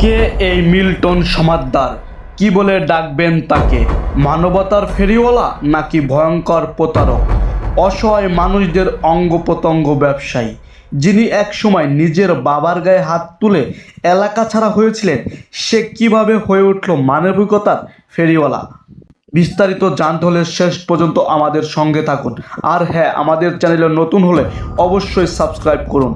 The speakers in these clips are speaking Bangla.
কে এই মিল্টন সমাদ্দার? কি বলে ডাকবেন তাকে? মানবতার ফেরিওয়ালা নাকি ভয়ঙ্কর প্রতারক? অসহায় মানুষদের অঙ্গ প্রত্যঙ্গ ব্যবসায়ী, যিনি একসময় নিজের বাবার গায়ে হাত তুলে এলাকা ছাড়া হয়েছিলেন, সে কীভাবে হয়ে উঠল মানবিকতার ফেরিওয়ালা? বিস্তারিত জানতে হলে শেষ পর্যন্ত আমাদের সঙ্গে থাকুন। আর হ্যাঁ আমাদের চ্যানেলে নতুন হলে অবশ্যই সাবস্ক্রাইব করুন।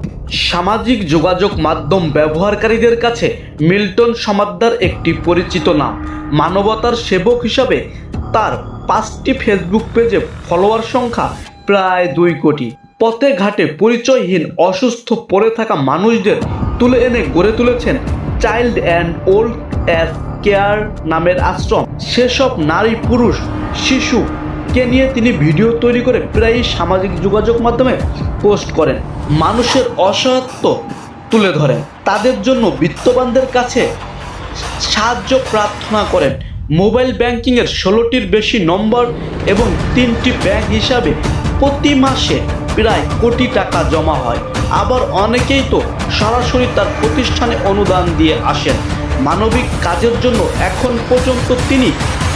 সামাজিক যোগাযোগ মাধ্যম ব্যবহারকারীদের কাছে মিল্টন সমাদ্দার একটি পরিচিত নাম। মানবতার সেবক হিসাবে তার পাঁচটি ফেসবুক পেজে ফলোয়ার সংখ্যা প্রায় দুই কোটি। পথে ঘাটে পরিচয়হীন অসুস্থ পড়ে থাকা মানুষদের তুলে এনে গড়ে তুলেছেন child and old age care নামের আশ্রম। সেসব নারী, পুরুষ শিশুকে নিয়ে তিনি ভিডিও তৈরি করে প্রায়ই সামাজিক যোগাযোগ মাধ্যমে পোস্ট করেন। মানুষের অসহায়ত্ব তুলে ধরেন। তাদের জন্য বিত্তবানদের কাছে সাহায্য প্রার্থনা করেন। মোবাইল ব্যাংকিংয়ের ষোলোটির বেশি নম্বর এবং তিনটি ব্যাংক হিসাবে প্রতি মাসে প্রায় কোটি টাকা জমা হয়। আবার অনেকেই তো সরাসরি তার প্রতিষ্ঠানে অনুদান দিয়ে আসেন। মানবিক কাজের জন্য এখন পর্যন্ত তিনি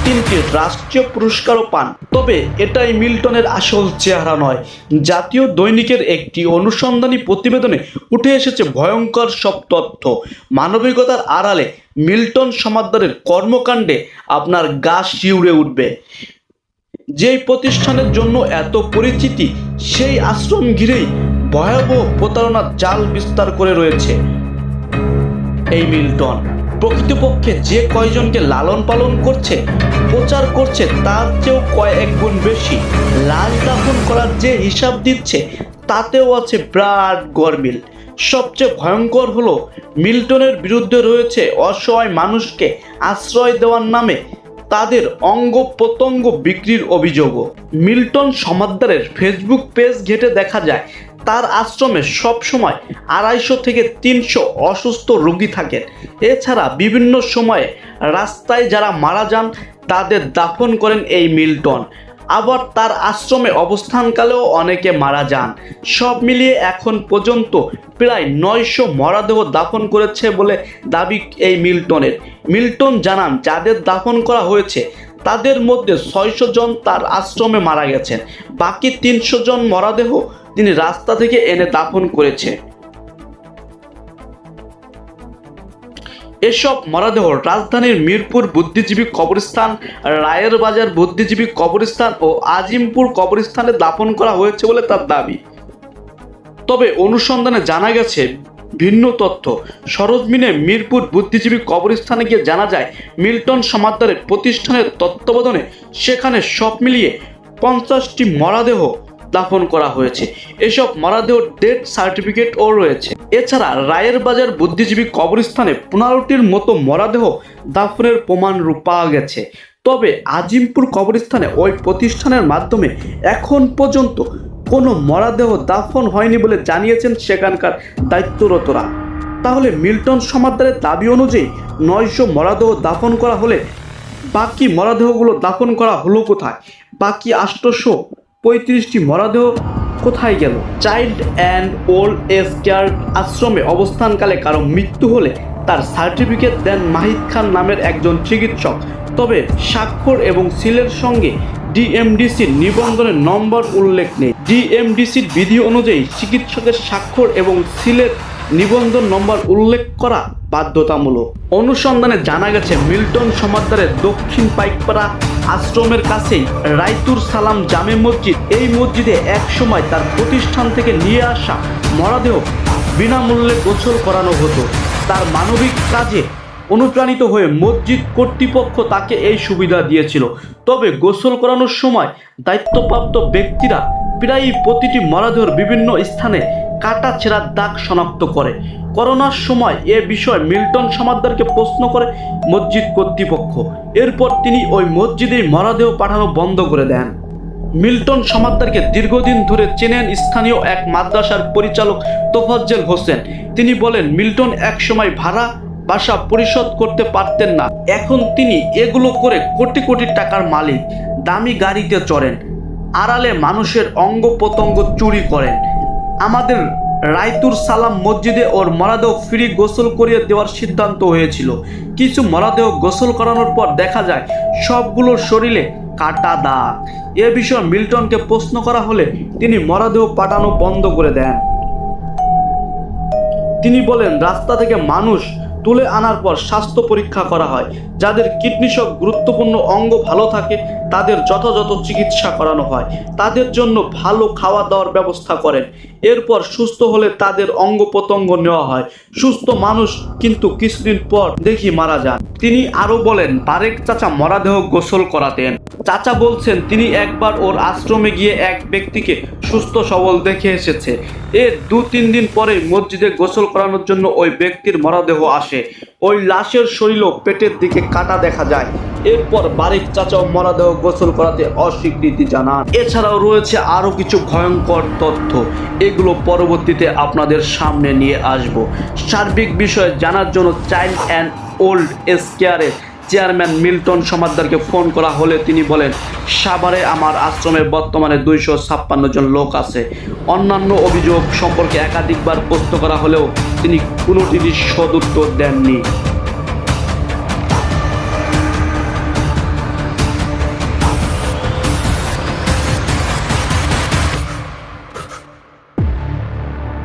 তিনটি রাষ্ট্রীয় পুরস্কারও পান। তবে এটাই মিল্টনের আসল চেহারা নয়। জাতীয় দৈনিকের একটি অনুসন্ধানী প্রতিবেদনে উঠে এসেছে ভয়ঙ্কর সব তথ্য। মানবিকতার আড়ালে মিল্টন সমাদ্দারের কর্মকাণ্ডে আপনার গা শিউড়ে উঠবে। যেই প্রতিষ্ঠানের জন্য এত পরিচিতি, সেই আশ্রম ঘিরেই ভয়াবহ প্রতারণার জাল বিস্তার করে রয়েছে। এই মিল্টন। প্রকৃতপক্ষে যে কয়জনকে লালন পালন করছে, প্রচার করছে, তার চেয়েও কয়েক গুণ বেশি। লাশ দাফন করার যে হিসাব দিচ্ছে, তাতেও আছে বিরাট গরমিল। সবচেয়ে ভয়ঙ্কর হলো, মিল্টনের বিরুদ্ধে রয়েছে অসহায় মানুষকে আশ্রয় দেওয়ার নামে তাদের অঙ্গ প্রত্যঙ্গ বিক্রির অভিযোগও। মিল্টন সমাদ্দারের ফেসবুক পেজ ঘেটে দেখা যায় তার আশ্রমে সবসময় আড়াইশো থেকে তিনশো অসুস্থ রোগী থাকেন। এছাড়া বিভিন্ন সময়ে রাস্তায় যারা মারা যান, তাদের দাফন করেন এই মিল্টন। আবার তার আশ্রমে অবস্থানকালেও অনেকে মারা যান। সব মিলিয়ে এখন পর্যন্ত প্রায় নয়শো মরাদেহ দাফন করেছে বলে দাবি এই মিল্টনের। মিল্টন জানান, যাদের দাফন করা হয়েছে তাদের মধ্যে ছয়শো জন তার আশ্রমে মারা গেছেন। বাকি তিনশো জন মরাদেহ তিনি রাস্তা থেকে এনে দাফন করেছে। এসব মরাদেহ রাজধানীর মিরপুর বুদ্ধিজীবী কবরস্থান, রায়ের বাজার বুদ্ধিজীবী কবরস্থান ও আজিমপুর কবরস্থানে দাফন করা হয়েছে বলে তার দাবি। তবে অনুসন্ধানে জানা গেছে ভিন্ন তথ্য। সরজমিনে মিরপুর বুদ্ধিজীবী কবরস্থানে গিয়ে জানা যায়, মিল্টন সমাদ্দারের প্রতিষ্ঠানের তত্ত্বাবধানে সেখানে সব মিলিয়ে পঞ্চাশটি মরাদেহ দাফন করা হয়েছে। এসব মরাদেহ ডেথ সার্টিফিকেটও রয়েছে। এছাড়া রায়ের বাজার বুদ্ধিজীবী কবরস্থানে পনেরোটির মতো মরাদেহ দাফনের প্রমাণ রূপ পাওয়া গেছে। তবে আজিমপুর কবরস্থানে ওই প্রতিষ্ঠানের মাধ্যমে এখন পর্যন্ত কোনো মরাদেহ দাফন হয়নি বলে জানিয়েছেন সেখানকার দায়িত্বরতরা। তাহলে মিল্টন সমাদ্দারের দাবি অনুযায়ী নয়শো মরাদেহ দাফন করা হলে বাকি মরাদেহগুলো দাফন করা হলো কোথায়? বাকি আষ্টশো পঁয়ত্রিশটি মরাদেহ কোথায় গেল? Child and old age care আশ্রমে অবস্থানকালে কারও মৃত্যু হলে তার সার্টিফিকেট দেন মাহিদ খান নামের একজন চিকিৎসক। তবে স্বাক্ষর এবং সিলের সঙ্গে ডিএমডিসির নিবন্ধনের নম্বর উল্লেখ নেই। ডিএমডিসির বিধি অনুযায়ী চিকিৎসকের স্বাক্ষর এবং সিলের নিবন্ধন নম্বর উল্লেখ করা বাধ্যতামূলক। অনুসন্ধানে জানা গেছে, মিল্টন সমাদ্দারের দক্ষিণ পাইকপাড়া আশ্রমের কাছেই রাইতুর সালাম জামে মসজিদ, এই মসজিদে এক সময় তার প্রতিষ্ঠান থেকে নিয়ে আসা মরাদেহ বিনামূল্যে গোসল করানো হতো। তার মানবিক কাজে অনুপ্রাণিত হয়ে মসজিদ কর্তৃপক্ষ তাকে এই সুবিধা দিয়েছিল। তবে গোসল করানোর সময় দায়িত্বপ্রাপ্ত ব্যক্তিরা প্রায়ই প্রতিটি মরাদেহর বিভিন্ন স্থানে কাটা ছেঁড়ার দাগ শনাক্ত করে। করোনার সময় এ বিষয়ে মিল্টন সমাদ্দারকে প্রশ্ন করে মসজিদ কর্তৃপক্ষ। এরপর তিনি ওই মসজিদেই মরাদেহ পাঠানো বন্ধ করে দেন। মিল্টন সমাদ্দারকে দীর্ঘদিন ধরে চেনেন স্থানীয় এক মাদ্রাসার পরিচালক তোফাজ্জেল হোসেন। তিনি বলেন, মিল্টন একসময় ভাড়া বাসা পরিশোধ করতে পারতেন না। এখন তিনি এগুলো করে কোটি কোটি টাকার মালিক, দামি গাড়িতে চড়েন, আড়ালে মানুষের অঙ্গ প্রত্যঙ্গ চুরি করেন। আমাদের রায়তুর সালাম মসজিদে ওর মরাদেহ ফ্রি গোসল করিয়ে দেওয়ার সিদ্ধান্ত হয়েছিল। কিছু মরাদেহ গোসল করানোর পর দেখা যায় সবগুলোর শরীরে কাটা দাগ। এ বিষয়ে মিল্টনকে প্রশ্ন করা হলে তিনি মরাদেহ পাঠানো বন্ধ করে দেন। তিনি বলেন, রাস্তা থেকে মানুষ তুলে আনার পর স্বাস্থ্য পরীক্ষা করা হয়। যাদের কিডনিসব গুরুত্বপূর্ণ অঙ্গ ভালো থাকে, তাদের যথাযথ চিকিৎসা করানো হয়। তাদের জন্য ভালো খাওয়া দাওয়ার ব্যবস্থা করেন। এরপর সুস্থ হলে তাদের অঙ্গ প্রত্যঙ্গ নেওয়া হয়। সুস্থ মানুষ কিন্তু কিছুদিন পর দেখি মারা যান। তিনি আরও বলেন, বারেক চাচা মরাদেহ গোসল করাতেন। চাচা বলছেন, তিনি একবার ওর আশ্রমে গিয়ে এক ব্যক্তিকে সুস্থ সবল দেখে এসেছে। এর দু তিন দিন পরে মসজিদে গোসল করানোর জন্য ওই ব্যক্তির মরাদেহ আসে। ওই লাশের শরীর পেটের দিকে কাটা দেখা যায়। এরপর বারিক চাচাও মরাদেহ গোসল করাতে অস্বীকৃতি জানান। এছাড়াও রয়েছে আরও কিছু ভয়ঙ্কর তথ্য। এগুলো পরবর্তীতে আপনাদের সামনে নিয়ে আসব। সার্বিক বিষয়ে জানার জন্য চাইল্ড অ্যান্ড ওল্ড এসকেয়ারে চেয়ারম্যান মিল্টন সমাদ্দারকে ফোন করা হলে তিনি বলেন, সাভারে আমার আশ্রমে বর্তমানে দুইশো ছাপ্পান্ন জন লোক আছে। অন্যান্য অভিযোগ সম্পর্কে একাধিকবার প্রশ্ন করা হলেও তিনি কোনোটিরই সদুত্তর দেননি।